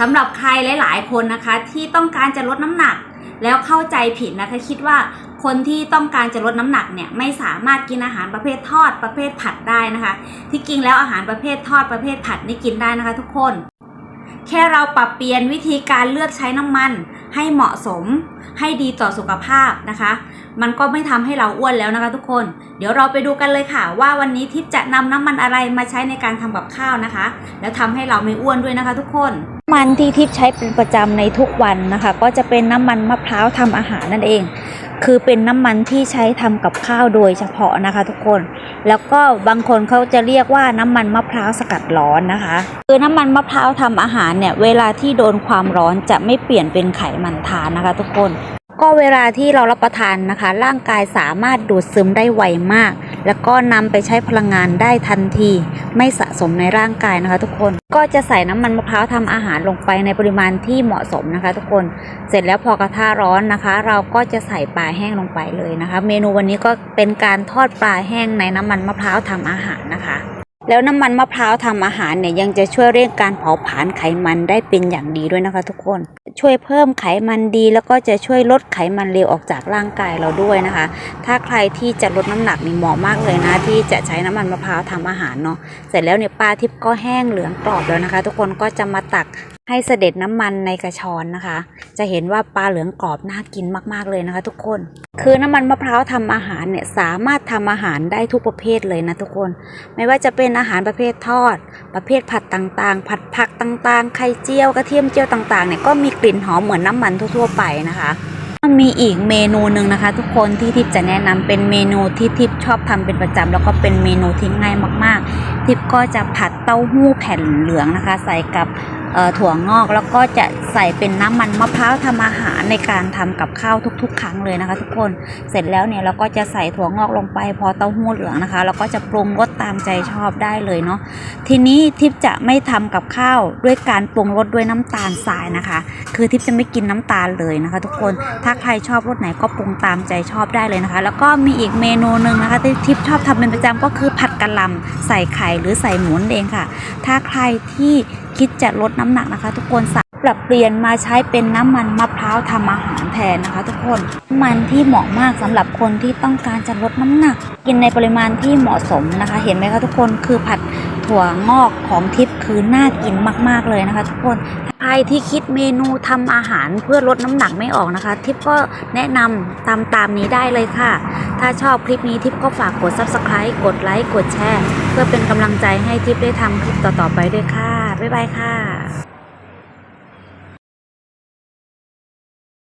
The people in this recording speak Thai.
สำหรับใครหลาย ๆ คนนะคะที่ต้องการจะลดน้ำหนัก แล้วเข้าใจผิดนะคะคิดว่าคนที่ต้องการจะลดน้ำหนักเนี่ยไม่สามารถกินอาหารประเภททอดประเภทผัดได้นะคะ ที่จริงแล้วอาหารประเภททอดประเภทผัดนี่กินได้นะคะทุกคน แค่เราปรับเปลี่ยนวิธีการเลือกใช้น้ำมัน ให้เหมาะสม ให้ดีต่อสุขภาพนะคะ มันก็ไม่ทำให้เราอ้วนแล้วนะคะทุกคน เดี๋ยวเราไปดูกันเลยค่ะ ว่าวันนี้ทิพย์จะนำน้ำมันอะไรมาใช้ในการทำกับข้าวนะคะ แล้วทำให้เราไม่อ้วนด้วยนะคะทุกคนำมันที่ทิพย์ใช้เป็นประจำในทุกวันนะคะ ก็จะเป็นน้ำมันมะพร้าวทำอาหารนั่นเอง คือเป็นน้ำมันที่ใช้ทำกับข้าวโดยเฉพาะนะคะ ทุกคน แล้วก็บางคนเขาจะเรียกว่าน้ำมันมะพร้าวสกัดร้อนนะคะ คือน้ำมันมะพร้าวทำอาหารเนี่ยเวลาที่โดนความร้อนจะไม่เปลี่ยนเป็นไขมันทานนะคะ ทุกคน ก็เวลาที่เรารับประทานนะคะ ร่างกายสามารถดูดซึมได้ไวมาก แล้วก็นำไปใช้พลังงานได้ทันที ไม่สะสมในร่างกายนะคะ ทุกคนก็จะใส่น้ำมันมะพร้าวทำอาหารลงไปในปริมาณที่เหมาะสมนะคะ ทุกคนเสร็จแล้วพอกระทะร้อนนะคะ เราก็จะใส่ปลาแห้งลงไปเลยนะคะ เมนูวันนี้ก็เป็นการทอดปลาแห้งในน้ำมันมะพร้าวทำอาหารนะคะ แล้วน้ำมันมะพร้าวทำอาหารเนี่ยยังจะช่วยเร่งการเผาผลาญไขมันได้เป็นอย่างดีด้วยนะคะ ทุกคน ช่วยเพิ่มไขมันดี แล้วก็จะช่วยลดไขมันเลวออกจากร่างกายเราด้วยนะคะ ถ้าใครที่จะลดน้ำหนักนี่เหมาะมากเลยนะ ที่จะใช้น้ำมันมะพร้าวทำอาหารเนาะเสร็จแล้วเนี่ยปลาทิพย์ก็แห้งเหลืองกรอบแล้วนะคะ ทุกคนก็จะมาตัก ให้เสด็จน้ำมันในกระชอนนะคะ จะเห็นว่าปลาเหลืองกรอบน่ากินมากๆเลยนะคะ ทุกคน คือน้ำมันมะพร้าวทำอาหารเนี่ยสามารถทำอาหารได้ทุกประเภทเลยนะทุกคน ไม่ว่าจะเป็นอาหารประเภททอด ประเภทผัดต่างๆ ผัดผักต่างๆ ไข่เจียวกระเทียมเจียวต่างๆเนี่ยก็มีกลิ่นหอมเหมือนน้ำมันทั่วๆไปนะคะมีอีกเมนูหนึ่งนะคะ ทุกคนที่ทิพย์จะแนะนำเป็นเมนูที่ทิพย์ชอบทำเป็นประจำแล้วก็เป็นเมนูที่ง่ายมากๆ ทิพย์ก็จะผัดเต้าหู้แผ่นเหลืองนะคะ ใส่กับ ถั่วงอกแล้วก็จะใส่เป็นน้ำมันมะพร้าวทำอาหารในการทำกับข้าวทุก ๆ ครั้งเลยนะคะ ทุกคนเสร็จแล้วเนี่ยเราก็จะใส่ถั่วงอกลงไปพอเต้าหู้เหลืองนะคะเราก็จะปรุงรสตามใจชอบได้เลยเนาะทีนี้ทิพย์จะไม่ทำกับข้าวด้วยการปรุงรสด้วยน้ำตาลทรายนะคะ คือทิพย์จะไม่กินน้ำตาลเลยนะคะ ทุกคนถ้าใครชอบรสไหนก็ปรุงตามใจชอบได้เลยนะคะ แล้วก็มีอีกเมนูหนึ่งนะคะที่ทิพย์ชอบทำเป็นประจำก็คือผัดกะหล่ำใส่ไข่หรือใส่หมูนั่นเองค่ะ ถ้าใครที่ คิดจะลดน้ำหนักนะคะ ทุกคนสปรับเปลี่ยนมาใช้เป็นน้ำมันมะพร้าวทำอาหารแทนนะคะ ทุกคนน้ำมันที่เหมาะมากสำหรับคนที่ต้องการจะลดน้ำหนัก กินในปริมาณที่เหมาะสมนะคะ เห็นไหมคะทุกคนคือผัด ถั่วงอกของทิพย์คือน่ากินมาก ๆ เลยนะคะทุกคนใครที่คิดเมนูทำอาหารเพื่อลดน้ำหนักไม่ออกนะคะ ทิพย์ก็แนะนำตามตามนี้ได้เลยค่ะ ถ้าชอบคลิปนี้ทิพย์ก็ฝากกด subscribe กดไลค์กดแชร์ เพื่อเป็นกำลังใจให้ทิพย์ได้ทำคลิปต่อๆไปด้วยค่ะ บ๊ายบายค่ะ